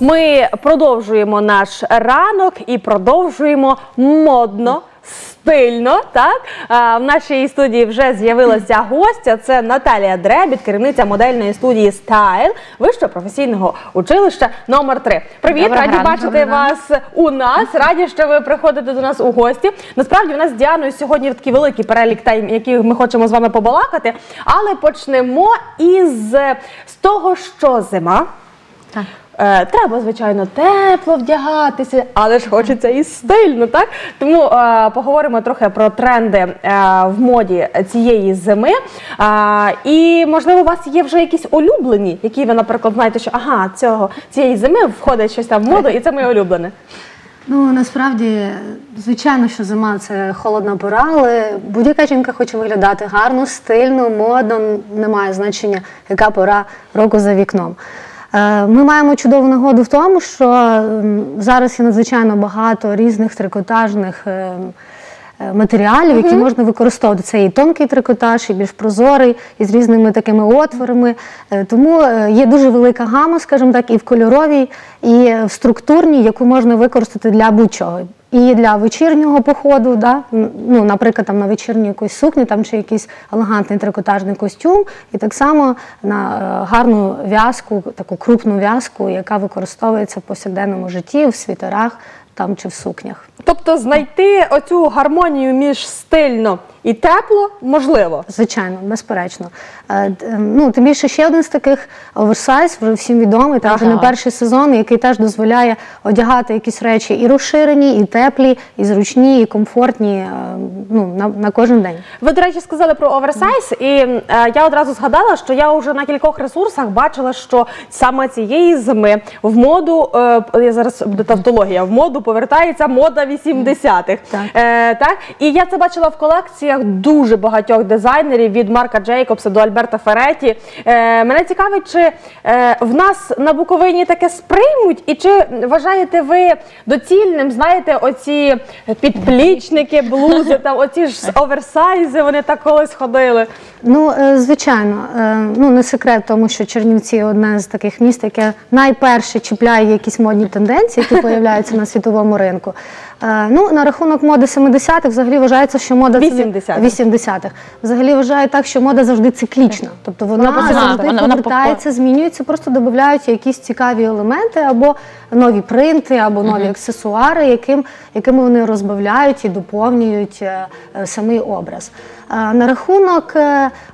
Ми продовжуємо наш ранок і продовжуємо модно. Стильно, так а, в нашій студії вже з'явилася гостя. Це Наталія Дребіт, керівниця модельної студії Стайл вищого професійного училища номер 3 Привіт, Доброго раді ранку. бачити вас у нас. Раді, що ви приходите до нас у гості. Насправді, у нас з Діаною сьогодні такий великий перелік тем, які ми хочемо з вами побалакати. Але почнемо із з того, що зима. Так. Е, Треба, звичайно, тепло вдягатися, але ж хочеться і стильно, так? Тому е, поговоримо трохи про тренди е, в моді цієї зими. Е, і, можливо, у вас є вже якісь улюблені, які ви, наприклад, знаєте, що ага, цього, цієї зими входить щось там в моду, і це моє улюблене. Ну насправді, звичайно, що зима це холодна пора, але будь-яка жінка хоче виглядати гарно, стильно, модно, немає значення, яка пора року за вікном. Е, Ми маємо чудову нагоду в тому, що зараз є надзвичайно багато різних трикотажних е, е, матеріалів, які можна використовувати. Це і тонкий трикотаж, і більш прозорий, і з різними такими отворами. Е, Тому є дуже велика гама, скажімо так, і в кольоровій, і в структурній, яку можна використати для будь-чого. І для вечірнього походу, да? ну, наприклад, там на вечірній якусь сукні там, чи якийсь елегантний трикотажний костюм, і так само на е, гарну в'язку, таку крупну в'язку, яка використовується в повсякденному житті, в світерах там, чи в сукнях. Тобто знайти оцю гармонію між стильно і тепло можливо. Звичайно, безперечно. Е, д- е, Ну, тим більше ще один з таких оверсайз, вже всім відомий, там вже не перший сезон, який теж дозволяє одягати якісь речі і розширені, і теплі, і зручні, і комфортні е, ну, на, на кожен день. Ви, до речі, сказали про оверсайз, і е, я одразу згадала, що я вже на кількох ресурсах бачила, що саме цієї зими в моду, е, я зараз буде тавтологія, в моду повертається мода 80-х. Так. Е, так? І я це бачила в колекціях дуже багатьох дизайнерів від Марка Джейкобса до Альберта Фереті. Е, мене цікавить, чи е, в нас на Буковині таке сприймуть, і чи вважаєте ви доцільним, знаєте, оці підплічники, блузи, там оці ж оверсайзи, вони так колись ходили. Ну, е, звичайно, е, ну не секрет, тому що Чернівці одне з таких міст, яке найперше чіпляє якісь модні тенденції, які появляються на світовому ринку. Е, Ну, на рахунок моди 70-х взагалі вважається, що мода це- 80-х. 80-х. Взагалі вважають так, що мода завжди циклічна. Тобто вона завжди вона- вона повертається, змінюється, просто додаються якісь цікаві елементи або нові принти, або нові аксесуари, яким, якими вони розбавляють і доповнюють самий образ. На рахунок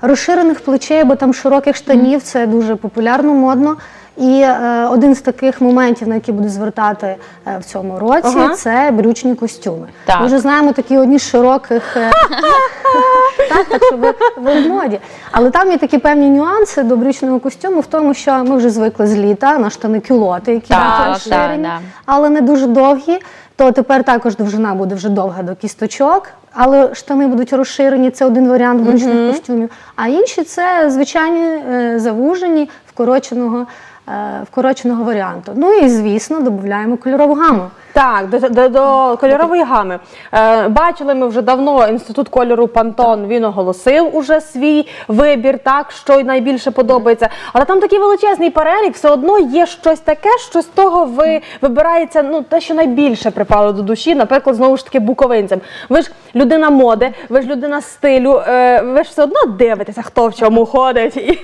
розширених плечей або там широких штанів, це дуже популярно, модно. І е, один з таких моментів, на які буду звертати е, в цьому році, Ага. це брючні костюми. Так. Ми вже знаємо такі одні з широких е, так, так що ви, ви в моді. Але там є такі певні нюанси до брючного костюму в тому, що ми вже звикли з літа на штани кюлоти, які Так, будуть розширені, так, да. але не дуже довгі. То тепер також довжина буде вже довга до кісточок, але штани будуть розширені. Це один варіант брючних костюмів. А інші це звичайні е, завужені вкороченого, е, вкороченого варіанту. Ну і звісно, додаємо кольорову гаму. Так, до, до, до кольорової гами. Е, бачили ми вже давно інститут кольору Пантон. Він оголосив уже свій вибір, так що й найбільше подобається. Але там такий величезний перелік, все одно є щось таке, що з того ви вибирається ну те, що найбільше припало до душі. Наприклад, знову ж таки буковинцям. Ви ж людина моди, ви ж людина стилю. Е, ви ж все одно дивитеся, хто в чому ходить. І,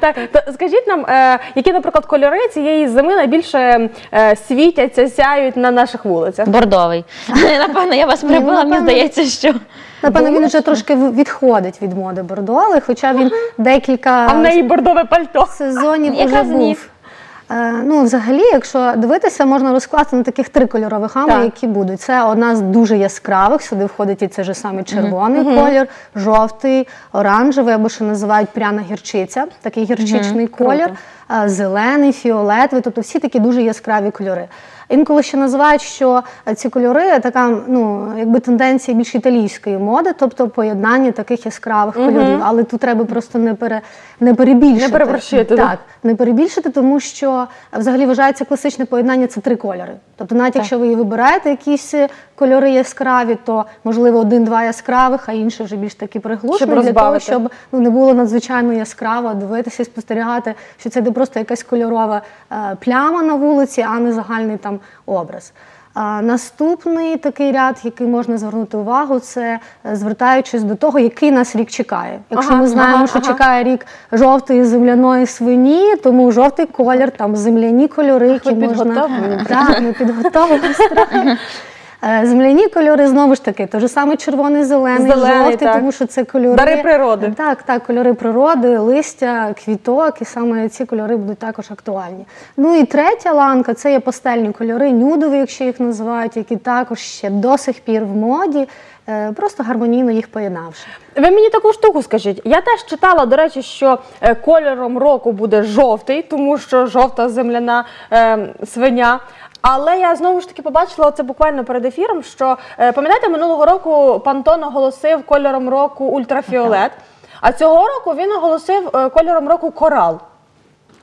так, то скажіть нам, е, які, наприклад, кольори цієї зими найбільше е, світяться, сяють на наших вулицях? Бордовий. Напевно, я вас прибила, мені здається, що. Напевно, він вже трошки відходить від моди бордовий, хоча він декілька А в неї бордове пальто. сезонів уже був. Е, Ну, взагалі, якщо дивитися, можна розкласти на таких три кольорові гами, Так. які будуть. Це одна з дуже яскравих. Сюди входить і це ж саме червоний колір, жовтий, оранжевий, або ще називають пряна гірчиця, такий гірчичний колір, е, зелений, фіолетовий, тобто всі такі дуже яскраві кольори. Інколи ще називають, що е, ці кольори така, ну якби тенденція більш італійської моди, тобто поєднання таких яскравих кольорів. Але тут треба просто не пере не перебільшити. Не переборщити. Так, не перебільшити, тому що взагалі вважається класичне поєднання це три кольори. Тобто, навіть якщо ви і вибираєте якісь е, кольори яскраві, то можливо один-два яскравих, а інші вже більш такі приглушені, для того, щоб ну, не було надзвичайно яскраво, дивитися і спостерігати, що це не просто якась кольорова е, пляма на вулиці, а не загальний там образ. А, наступний такий ряд, який можна звернути увагу, це е, звертаючись до того, який нас рік чекає. Якщо Ага, ми знаємо, ага, що ага. чекає рік жовтої земляної свині, тому жовтий колір, там земляні кольори, які можна так, ми підготовлені. Е, Земляні кольори знову ж таки, той же саме червоний, зелений, Зелений, жовтий, так. тому що це кольори Дари природи. Так, так, кольори природи, листя, квіток, і саме ці кольори будуть також актуальні. Ну і третя ланка це є пастельні кольори, нюдові, якщо їх називають, які також ще до сих пір в моді, е, просто гармонійно їх поєднавши. Ви мені таку штуку скажіть. Я теж читала, до речі, що е, кольором року буде жовтий, тому що жовта земляна е, свиня. Але я знову ж таки побачила це буквально перед ефіром. Що е, пам'ятаєте, минулого року Пантон оголосив кольором року ультрафіолет, а цього року він оголосив е, кольором року корал.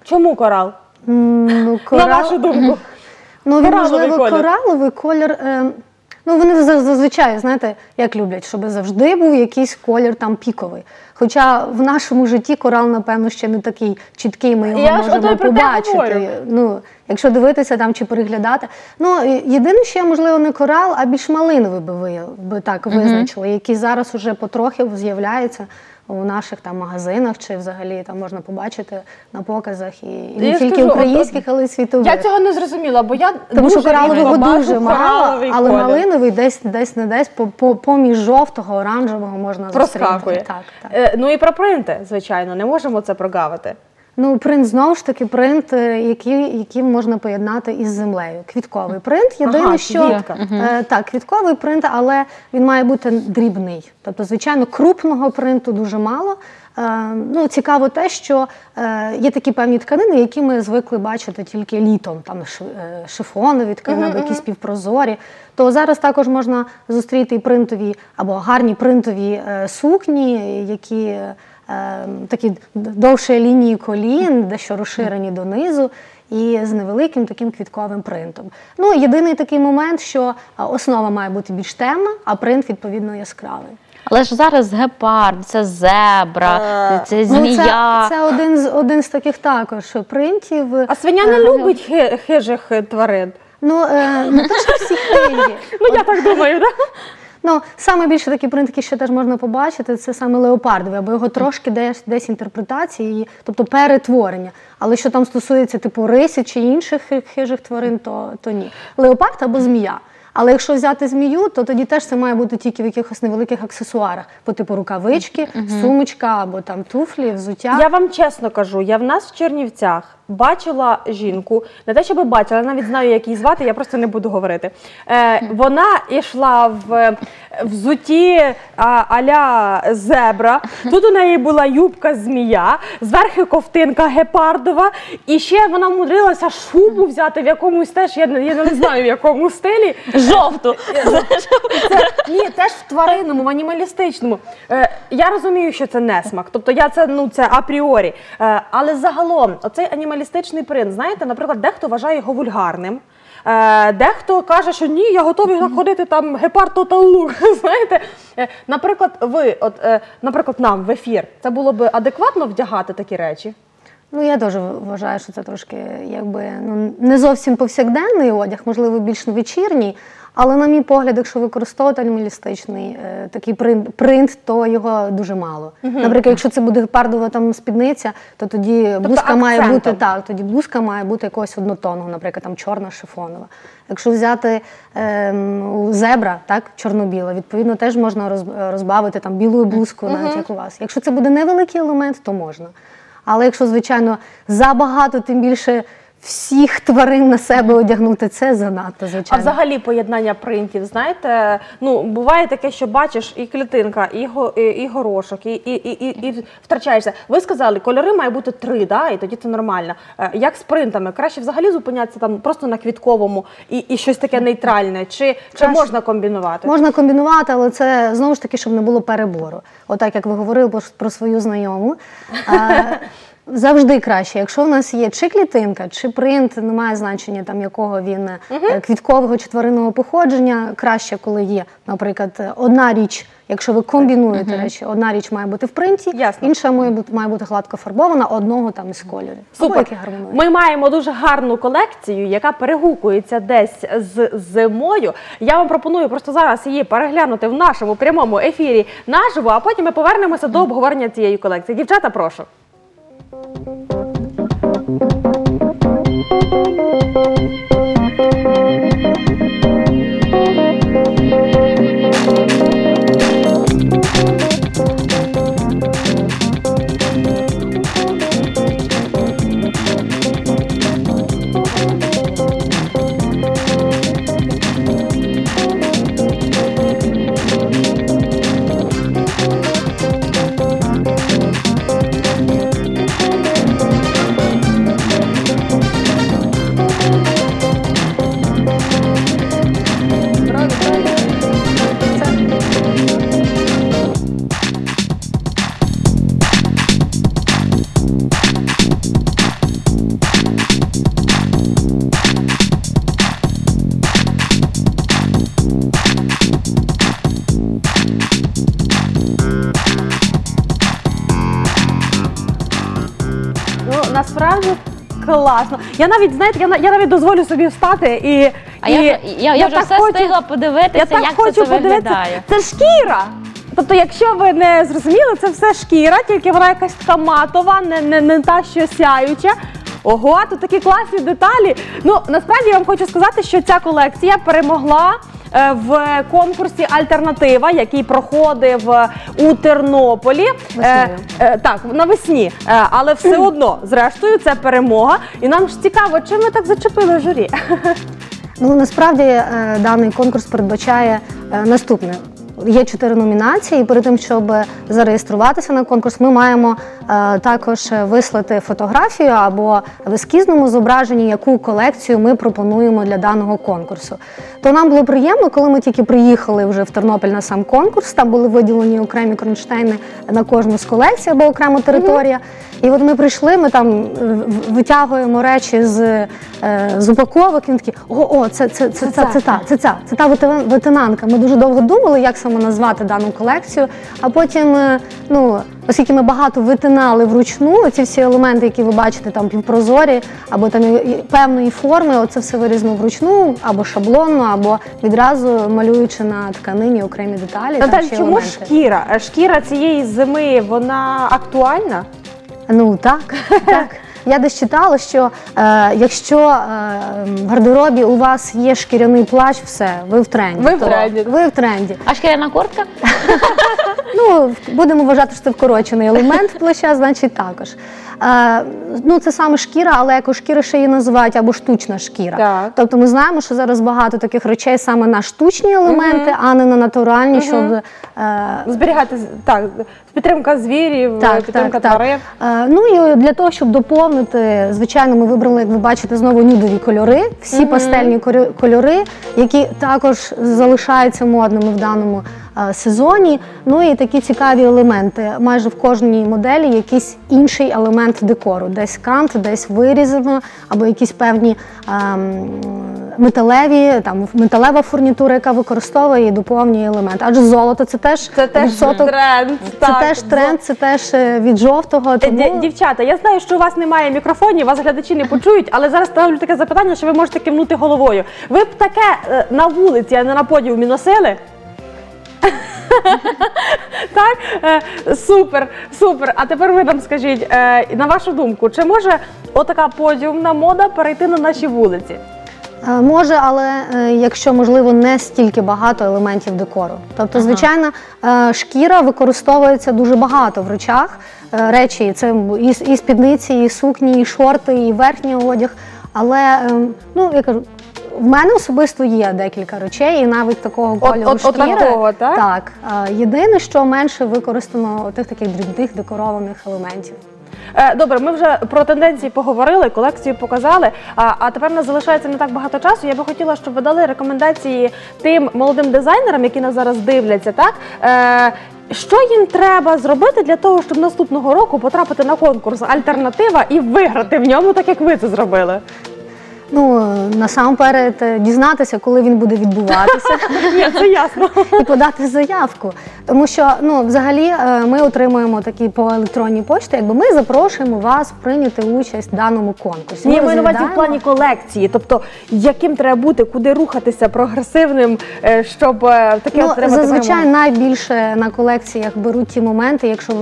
Чому корал? Ну, На вашу думку. Ну, він, можливо, колір. кораловий колір. Е, ну, вони зазвичай, знаєте, як люблять, щоб завжди був якийсь колір там піковий. Хоча в нашому житті корал, напевно, ще не такий чіткий, ми його Я можемо й про те побачити. Ну, якщо дивитися там чи переглядати. Ну, єдине, що я, можливо, не корал, а більш малиновий би ви би так визначили, який зараз уже потрохи з'являється. У наших там магазинах чи взагалі там можна побачити на показах і, і Я не тільки скажу, от- українських, але й світових. Я цього не зрозуміла, бо я Тому дуже що коралового дуже мало, але колір. малиновий десь десь не десь по, по, поміж жовтого, оранжевого можна проскакує. зустріти. Так, так. Е, ну і про принти, звичайно, не можемо це прогавити. Ну, принт знову ж таки принт, е, який, який можна поєднати із землею. Квітковий принт. Єдине, Ага, що квітка. е, так, квітковий принт, але він має бути дрібний. Тобто, звичайно, крупного принту дуже мало. Е, ну, цікаво те, що е, є такі певні тканини, які ми звикли бачити тільки літом, там е, шифонові тканини, або якісь півпрозорі. То зараз також можна зустріти і принтові або гарні принтові е, сукні, які такі довші лінії колін, дещо розширені донизу. І з невеликим таким квітковим принтом. Ну, єдиний такий момент, що основа має бути більш темна, а принт відповідно яскравий. Але ж зараз гепард, це зебра, Е, це Ну, це, це один з один з таких також принтів. А свиня не любить хи- хижих е, тварин. Ну е, не те, що всі хижі. Ну я так думаю, так? Ну, саме більше такі принт, які ще теж можна побачити, це саме леопардовий, або його трошки десь, десь інтерпретації, тобто перетворення. Але що там стосується типу риси чи інших хижих тварин, то, то ні. Леопард або змія. Але якщо взяти змію, то тоді теж це має бути тільки в якихось невеликих аксесуарах, по типу рукавички, сумочка або там туфлі, взуття. Я вам чесно кажу, я в нас в Чернівцях бачила жінку, не те, щоб бачила, я навіть знаю, як її звати, я просто не буду говорити. Е, вона йшла в взуті а, аля зебра. Тут у неї була юбка змія, зверху ковтинка гепардова, і ще вона вмудрилася шубу взяти в якомусь теж, я, не- я не знаю в якому стилі. Жовту. Це ні, теж в тваринному, в анімалістичному. Е, я розумію, що це несмак. Тобто я це ну це апріорі. Е, але загалом, оцей анімалістичний принт, знаєте, наприклад, дехто вважає його вульгарним. Е, дехто каже, що ні, я готовий ходити там гепард Look. Знаєте, Е, наприклад, ви, от, е, наприклад, нам в ефір, це було б адекватно вдягати такі речі? Ну, я теж вважаю, що це трошки якби ну не зовсім повсякденний одяг, можливо, більш вечірній. Але, на мій погляд, якщо використовувати анімалістичний е, такий принт, принт, то його дуже мало. Наприклад, якщо це буде гепардова там спідниця, то тоді блузка має бути акцентом. так, тоді блузка має бути якогось однотонного, наприклад, там чорна шифонова. Якщо взяти ем, у зебра, так, чорно-біла, відповідно, теж можна роз- розбавити там білою блузкою, навіть як у вас. Якщо це буде невеликий елемент, то можна. Але якщо, звичайно, забагато, тим більше всіх тварин на себе одягнути, це занадто, звичайно. А взагалі поєднання принтів, знаєте, ну буває таке, що бачиш і клітинка, і, го, і, і горошок, і, і, і, і, втрачаєшся. Ви сказали, кольори має бути три, да, і тоді це нормально. Е, Як з принтами? Краще взагалі зупинятися там просто на квітковому і, і щось таке нейтральне, чи, чи можна комбінувати? Можна комбінувати, але це знову ж таки, щоб не було перебору. Отак, як ви говорили про, про свою знайому. Завжди краще, якщо в нас є чи клітинка, чи принт, немає значення там якого він е, квіткового чи тваринного походження. Краще, коли є, наприклад, одна річ, якщо ви комбінуєте речі, одна річ має бути в принті, Ясно. інша має бути має бути гладко фарбована одного там із кольорів. Супер. Ми маємо дуже гарну колекцію, яка перегукується десь з зимою. Я вам пропоную просто зараз її переглянути в нашому прямому ефірі наживо, а потім ми повернемося до обговорення цієї колекції. Дівчата, прошу. Ну насправді класно. Я навіть знаєте, я, на- я навіть дозволю собі встати і. А і я, вже- я, я, вже так все хочу- встигла подивитися, Я так як хочу це, це подивитися. виглядає. Це шкіра. Тобто, якщо ви не зрозуміли, це все шкіра, тільки вона якась така матова, не, не, не та що сяюча. Ого, тут такі класні деталі. Ну насправді я вам хочу сказати, що ця колекція перемогла. Е, В конкурсі Альтернатива, який проходив е, у Тернополі. Е, так навесні, Е, але все одно, зрештою, це перемога. І нам ж цікаво, чим ми так зачепили журі. Ну насправді е, даний конкурс передбачає е, наступне. Є чотири номінації. і Перед тим, щоб зареєструватися на конкурс, ми маємо е, також вислати фотографію або в ескізному зображенні, яку колекцію ми пропонуємо для даного конкурсу. То нам було приємно, коли ми тільки приїхали вже в Тернопіль на сам конкурс. Там були виділені окремі кронштейни на кожну з колекцій або окрема територія. І от ми прийшли, ми там витягуємо речі з, е, з упаковок. і Він такий, о, о, це, це, це, це, це, та, це, ця, це та ветеран- ветенанка. Ми дуже довго думали, як саме назвати дану колекцію. А потім, е, ну, оскільки ми багато витинали вручну, ці всі елементи, які ви бачите, там півпрозорі, або там певної форми, оце все вирізано вручну, або шаблонно, або відразу малюючи на тканині окремі деталі. там Наталь, чи чому елементи. шкіра? Е, Шкіра цієї зими вона актуальна? Ну так, так. Я десь читала, що е, якщо е, в гардеробі у вас є шкіряний плащ, все, ви в тренді. Ви в тренді. Ви в тренді. А шкіряна куртка? Ну, будемо вважати, що це вкорочений елемент плаща, значить також. Е, ну, це саме шкіра, але яко шкіра ще її називають або штучна шкіра. Так. Тобто ми знаємо, що зараз багато таких речей саме на штучні елементи, а не на натуральні, щоб е, Зберігати так, підтримка звірів, Так, підтримка так, так. тварин. Е, Ну і для того, щоб доповнити, звичайно, ми вибрали, як ви бачите, знову нюдові кольори, всі пастельні корю- кольори, які також залишаються модними в даному сезоні. Ну і такі цікаві елементи. Майже в кожній моделі якийсь інший елемент декору, десь кант, десь вирізано, або якісь певні ем, металеві, там металева фурнітура, яка використовує і доповнює елемент. Адже золото це теж Це теж відсоток тренд. це так. теж тренд, це теж е, від жовтого. Е, Тому Дівчата, я знаю, що у вас немає мікрофонів, вас глядачі не почують, але зараз ставлю таке запитання, що ви можете кивнути головою. Ви б таке е, на вулиці, а не на подіумі носили? так, Е, супер, супер. А тепер ви нам скажіть, е, на вашу думку, чи може отака подіумна мода перейти на наші вулиці? Е, може, але якщо можливо не стільки багато елементів декору. Тобто, звичайно, шкіра використовується дуже багато в речах. Речі це і, спідниці, і сукні, і шорти, і верхній одяг. Але е, ну я кажу. В мене особисто є декілька речей, і навіть такого кольору от- от шкіри. такого, так? так. Єдине, що менше використано тих таких дрібних декорованих елементів. Е, Добре, ми вже про тенденції поговорили, колекцію показали. А, а тепер нас залишається не так багато часу. Я би хотіла, щоб ви дали рекомендації тим молодим дизайнерам, які нас зараз дивляться, так? Е, Що їм треба зробити для того, щоб наступного року потрапити на конкурс Альтернатива і виграти в ньому, так як ви це зробили? Ну насамперед е, дізнатися, коли він буде відбуватися. Ні, це ясно. і подати заявку. Тому що ну, взагалі е, ми отримуємо такі по електронній пошті, якби ми запрошуємо вас прийняти участь в даному конкурсі. Ні, Ми на увазі в плані колекції, тобто яким треба бути, куди рухатися прогресивним, е, щоб таке Ну, отримати зазвичай перемогу? найбільше на колекціях беруть ті моменти, якщо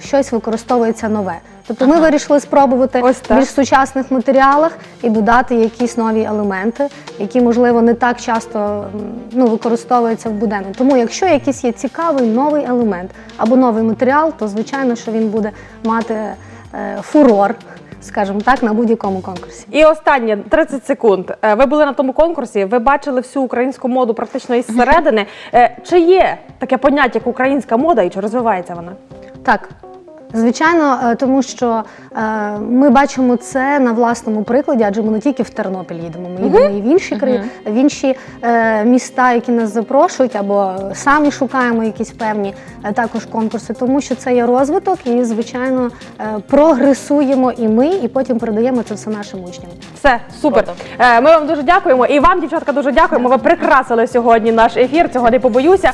щось використовується нове. Тобто ми вирішили спробувати Ось так. більш сучасних матеріалах і додати якісь нові елементи, які можливо не так часто м, ну, використовуються в буденному. Тому, якщо якийсь є цікавий новий елемент або новий матеріал, то звичайно, що він буде мати е, фурор, скажімо так, на будь-якому конкурсі. І останнє 30 секунд. Е, Ви були на тому конкурсі, ви бачили всю українську моду практично із середини. Е, Чи є таке поняття, як українська мода, і чи розвивається вона? Так. Звичайно, е, тому що е, ми бачимо це на власному прикладі, адже ми не тільки в Тернопіль їдемо, ми їдемо і в інші краї, в інші е, міста, які нас запрошують, або самі шукаємо якісь певні також конкурси, тому що це є розвиток, і звичайно прогресуємо і ми, і потім передаємо це все нашим учням. Все, супер. Ми вам дуже дякуємо. І вам, дівчатка, дуже дякуємо. Ви прикрасили сьогодні наш ефір. Цього не побоюся.